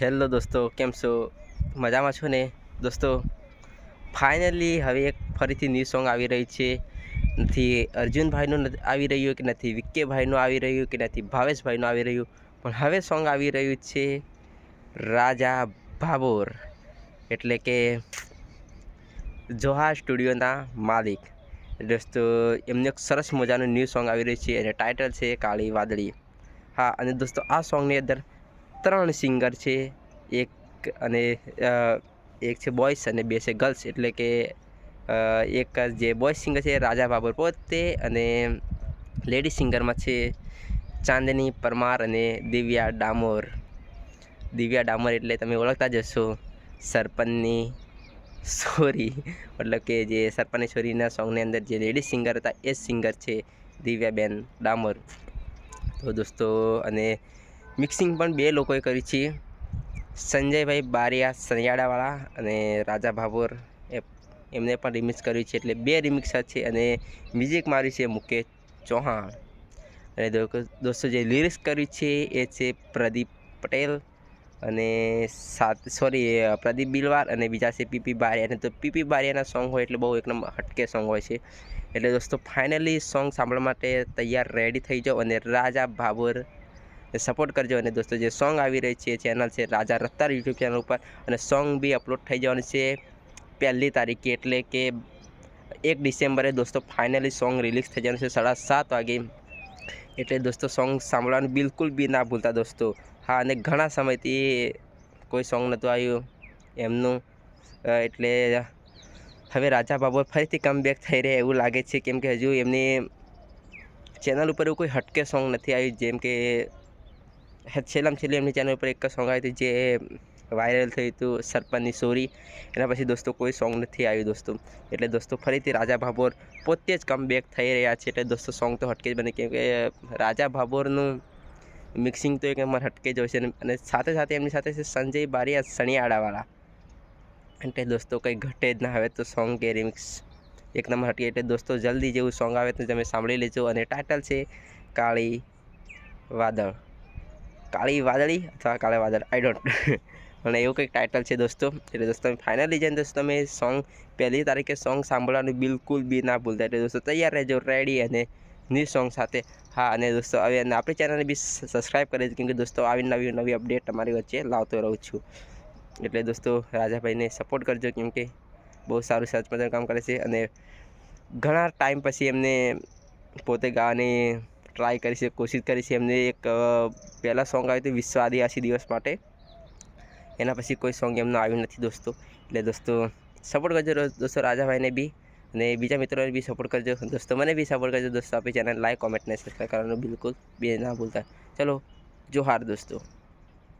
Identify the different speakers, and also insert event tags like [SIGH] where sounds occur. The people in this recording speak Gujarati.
Speaker 1: હેલો દોસ્તો, કેમ છો? મજામાં છો ને? દોસ્તો ફાઇનલી હવે એક ફરીથી ન્યૂ સોંગ આવી રહી છે. નથી, અર્જુનભાઈનું આવી રહ્યું કે નથી, વિક્કેભાઈનું આવી રહ્યું કે નથી, ભાવેશભાઈનું આવી રહ્યું? પણ હવે સોંગ આવી રહ્યું છે, રાજા ભાભોર. એટલે કે જોહા સ્ટુડિયોના માલિક. દોસ્તો, એમને એક સરસ મજાનું ન્યૂ સોંગ આવી રહ્યું છે અને ટાઇટલ છે કાળી વાદળી. હા, અને દોસ્તો, આ સોંગની અંદર ત્રણ સિંગર છે, એક અને એક છે બોયસ અને બે છે ગર્લ્સ એટલે કે એક જે બોયસ સિંગર છે રાજા બાબર પોતે અને લેડી સિંગરમાં છે ચાંદની, પરમાર અને દિવ્યા ડામોર. દિવ્યા ડામોર એટલે તમે ઓળખતા જ હશો. સરપંચની સોરી. મતલબ કે જે સરપંચની સોરીના સોંગની અંદર જે લેડી સિંગર હતા એ સિંગર છે દિવ્યાબેન ડામોર. તો દોસ્તો, અને મિક્સિંગ પણ બે લોકોએ કરી છે. સંજયભાઈ બારિયા સણિયાડાવાળા અને રાજા ભાભોર એ એમને પણ રિમિક્સ કર્યું છે એટલે બે રિમિક્સ છે અને મ્યુઝિક માર્યું છે મુકેશ ચૌહાણ. અને દોસ્તો જે લિરિક્સ કર્યું છે એ છે પ્રદીપ પટેલ અને સાત સોરી પ્રદીપ બિલવાર અને બીજા છે પીપી બારિયા. તો પીપી બારિયાના સોંગ હોય એટલે બહુ એકદમ હટકે સોંગ હોય છે. એટલે દોસ્તો ફાઇનલી સોંગ સાંભળવા માટે તૈયાર રેડી થઈ જાઓ અને રાજા ભાભોર સપોર્ટ કરજો. અને દોસ્તો, જે સોંગ આવી રહી છે ચેનલ છે રાજા રત્તાર યુટ્યુબ ચેનલ ઉપર. અને સોંગ બી અપલોડ થઈ જવાનું છે પહેલી તારીખે, એટલે કે એક ડિસેમ્બરે દોસ્તો ફાઇનલી સોંગ રિલીઝ થઈ જવાનું છે સાડા સાત વાગે. એટલે દોસ્તો સોંગ સાંભળવાનું બિલકુલ બી ના ભૂલતા દોસ્તો. હા, અને ઘણા સમયથી કોઈ સોંગ નહોતું આવ્યું એમનું. એટલે હવે રાજા બાબો ફરીથી કમબેક થઈ રહે એવું લાગે છે. કેમ કે હજુ એમની ચેનલ ઉપર એવું કોઈ હટકે સોંગ નથી આવ્યું. જેમ કે છેલ્લામાં છેલ્લી એમની ચેનલ ઉપર એક સોંગ આવ્યું હતું જે વાયરલ થયું હતું સરપંચની સોરી એના પછી દોસ્તો કોઈ સોંગ નથી આવ્યું દોસ્તો. એટલે દોસ્તો ફરીથી રાજા ભાભોર પોતે જ કમબેક થઈ રહ્યા છે. એટલે દોસ્તો સોંગ તો હટકે જ બને. કેમ કે રાજા ભાભોરનું મિક્સિંગ તો એક નંબર હટકે જ હોય છે. અને- અને સાથે સાથે એમની સાથે છે સંજય બારિયા સણિયાળાવાળા. એટલે દોસ્તો કંઈ ઘટે જ ના. આવે તો સોંગ કે રિમિક્સ એક નંબર હટકે. એટલે દોસ્તો જલ્દી જેવું સોંગ આવે તો તમે સાંભળી લેજો. અને ટાઇટલ છે કાળી વાદળ. કાળી વાદળી અથવા કાળા વાદળ આઈ ડોન્ટ [LAUGHS] અને એવું કંઈક ટાઇટલ છે દોસ્તો. એટલે દોસ્તો ફાઇનલી જઈને દોસ્તો, તમે સોંગ પહેલી તારીખે સોંગ સાંભળવાનું બિલકુલ બી ના ભૂલતા. એટલે દોસ્તો, તૈયાર રહેજો રેડી અને ન્યૂ સોંગ સાથે. હા, અને દોસ્તો, હવે અને આપણી ચેનલને બી સબસ્ક્રાઈબ કરી કેમ કે દોસ્તો, આવી નવી નવી અપડેટ તમારી વચ્ચે લાવતો રહું છું. એટલે દોસ્તો, રાજાભાઈને સપોર્ટ કરજો કેમ કે બહુ સારું સર્ચ કામ કરે છે. અને ઘણા ટાઈમ પછી એમને પોતે ગાવાની ટ્રાય કરી છે, કોશિશ કરી છે એમને એક પહેલાં સોંગ આવ્યું હતું વિશ્વ આદિવાસી દિવસ માટે. એના પછી કોઈ સોંગ એમનું આવ્યું નથી દોસ્તો. એટલે દોસ્તો સપોર્ટ કરજો દોસ્તો રાજાભાઈને બી. અને બીજા મિત્રોને બી સપોર્ટ કરજો. દોસ્તો, મને બી સપોર્ટ કરજો દોસ્તો આપણી ચેનલ લાઈક કોમેન્ટ ને સબસ્ક્રાઈબ કરવાનું બિલકુલ બે ના ભૂલતા. ચલો, જોહાર દોસ્તો.